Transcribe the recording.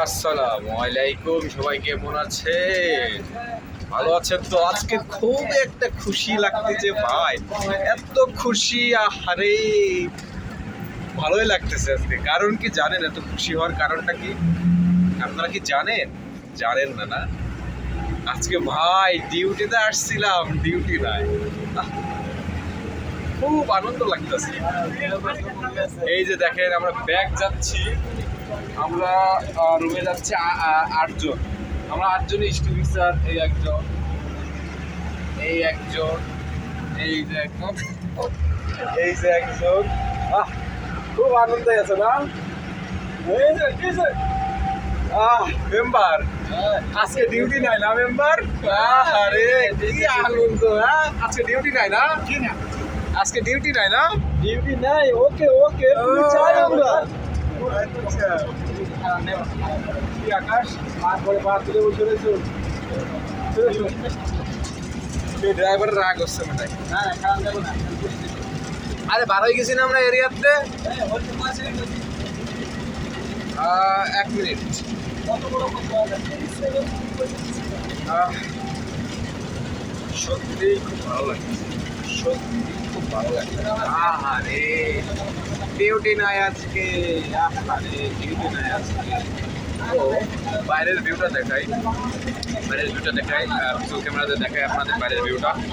আসসালামু আলাইকুম, সবাই কেমন আছেন? ভালো আছেন তো? আজকে খুব একটা খুশি লাগতেছে, ভাই। এত খুশি, আহারে। ভালোই লাগতেছে আজকে। কারণ কি জানেন, এত খুশি হওয়ার কারণটা কি? আপনারা কি জানেন? জানেন না না? আজকে ভাই, ডিউটিতে আসছিলাম, ডিউটি নাই। খুব আনন্দ লাগতেছে। এই যে দেখেন, আমরা ব্যাগ যাচ্ছি। আমরা রুমে যাচ্ছি আটজন। আমরা আটজন স্টুডেন্ট স্যার এই একজন এই একজন এই যে একজন এই যে একজন। আহ খুব আনন্দ আছে না? এই যে, যে। আহ মেম্বার আজকে ডিউটি নাই না মেম্বার আরে কি আনন্দ হ্যাঁ? আজকে ডিউটি নাই না? আজকে ডিউটি নাই না? ডিউটি নাই ওকে ওকে তুমি চাই আমরা। কি আকাশ আর তুলে রাগ হচ্ছে না না বার হয়ে গেছি না আমরা এরিয়াতে? আহ, এক মিনিট। আহ, সত্যিই খুব ভালো লাগছে। সত্যি খুব ভালো লাগছে। আহারে। ডিউটি নাই আজকে আহারে ডিউটি নাই আজকে। বাইরের ভিউটা দেখাই। বাইরের ভিউটা দেখাই পিছন ক্যামেরাতে দেখাই আপনাদের বাইরের ভিউটা।